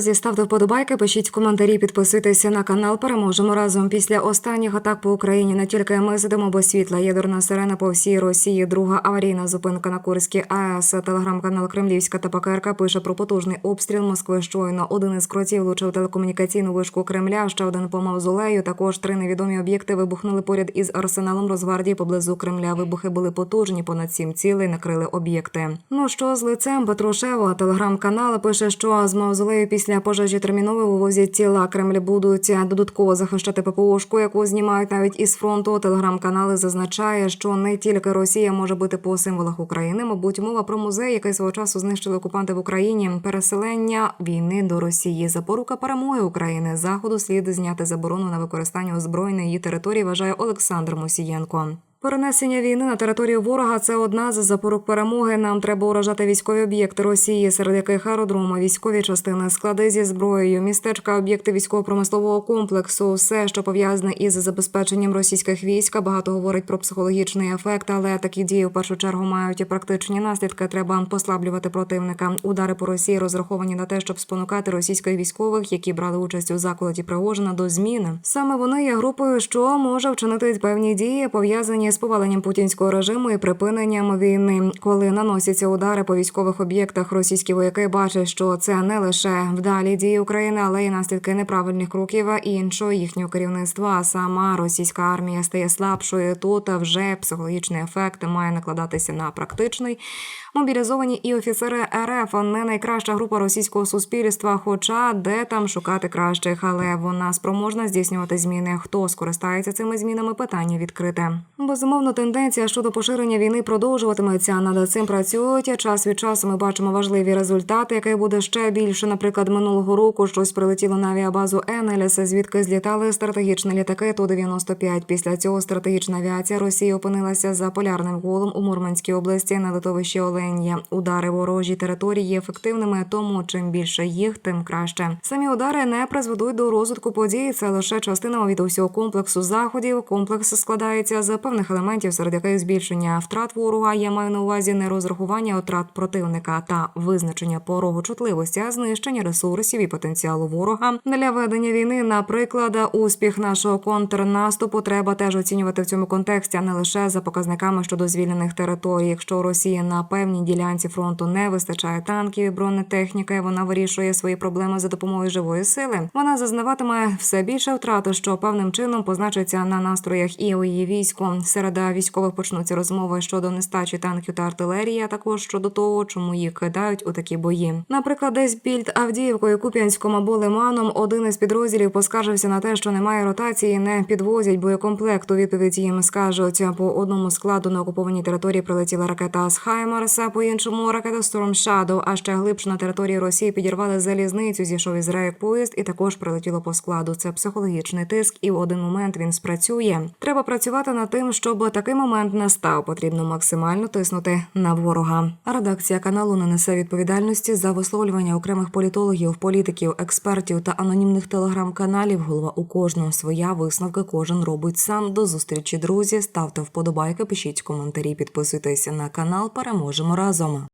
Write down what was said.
Друзі, ставте вподобайки, пишіть коментарі, підписуйтеся на канал. Переможемо разом. Після останніх атак по Україні не тільки ми сидимо без світла. Ядерна сирена по всій Росії. Друга аварійна зупинка на Курській АЕС. Телеграм-канал Кремлівська Тапакерка пише про потужний обстріл Москви. Щойно один із кротів влучив телекомунікаційну вишку Кремля. Ще один по мавзолею. Також три невідомі об'єкти вибухнули поряд із арсеналом Росгвардії поблизу Кремля. Вибухи були потужні, понад сім цілей накрили об'єкти. Ну що з лицем Петрушева? Телеграм-канал пише, що з мавзолею після пожежі терміново вивозять тіла. Кремль будуть додатково захищати ППОшку, яку знімають навіть із фронту. Телеграм-канали зазначає, що не тільки Росія може бити по символах України. Мабуть, мова про музей, який свого часу знищили окупанти в Україні. Переселення війни до Росії. Запорука перемоги України. Заходу слід зняти заборону на використання озброєної її території. Вважає Олександр Мусієнко. Перенесення війни на територію ворога це одна з запорук перемоги. Нам треба уражати військові об'єкти Росії, серед яких аеродроми, військові частини, склади зі зброєю, містечка, об'єкти військово-промислового комплексу, все, що пов'язане із забезпеченням російських військ. Багато говорить про психологічний ефект, але такі дії в першу чергу мають і практичні наслідки. Треба послаблювати противника. Удари по Росії розраховані на те, щоб спонукати російських військових, які брали участь у заколоті Пригожина, до зміни. Саме вони є групою, що може вчинити певні дії, пов'язані з поваленням путінського режиму і припиненням війни. Коли наносяться удари по військових об'єктах, російські вояки бачать, що це не лише вдалі дії України, але й наслідки неправильних кроків іншого їхнього керівництва. Сама російська армія стає слабшою. Тут вже психологічний ефект має накладатися на практичний. Мобілізовані і офіцери РФ не найкраща група російського суспільства. Хоча де там шукати кращих, але вона спроможна здійснювати зміни. Хто скористається цими змінами? Питання відкрите. Безумовно, тенденція щодо поширення війни продовжуватиметься. Над цим працюють. Час від часу ми бачимо важливі результати, який буде ще більше. Наприклад, минулого року щось прилетіло на авіабазу Енеліс, звідки злітали стратегічні літаки ту 95 Після цього стратегічна авіація Росії опинилася за полярним колом у Мурманській області на литовищі Оленя. Удари ворожі території є ефективними, тому чим більше їх, тим краще. Самі удари не призведуть до розвитку подій. Це лише частина від усього комплексу заходів. Комплекс складається з певних елементів, серед яких збільшення втрат ворога. Я маю на увазі не розрахування втрат противника та визначення порогу чутливості, а знищення ресурсів і потенціалу ворога для ведення війни. Наприклад, успіх нашого контрнаступу треба теж оцінювати в цьому контексті, а не лише за показниками щодо звільнених територій. Якщо Росія на певній ділянці фронту не вистачає танків і бронетехніки, вона вирішує свої проблеми за допомогою живої сили. Вона зазнаватиме все більше втрат, що певним чином позначиться на настроях і у її війську. Серед військових почнуться розмови щодо нестачі танків та артилерії, а також щодо того, чому їх кидають у такі бої. Наприклад, десь під Авдіївкою, Куп'янськом або Лиманом один із підрозділів поскаржився на те, що немає ротації, не підвозять боєкомплект. У відповідь їм скажуть по одному складу на окупованій території прилетіла ракета з Хаймарса, по іншому ракета Storm Shadow, а ще глибше на території Росії підірвали залізницю. Зійшов із рейок поїзд і також прилетіло по складу. Це психологічний тиск, і в один момент він спрацює. Треба працювати над тим, щоб такий момент настав. Потрібно максимально тиснути на ворога. Редакція каналу не несе відповідальності за висловлювання окремих політологів, політиків, експертів та анонімних телеграм-каналів. Голова у кожного своя висновки кожен робить сам. До зустрічі, друзі. Ставте вподобайки, пишіть коментарі, підписуйтесь на канал. Переможемо разом.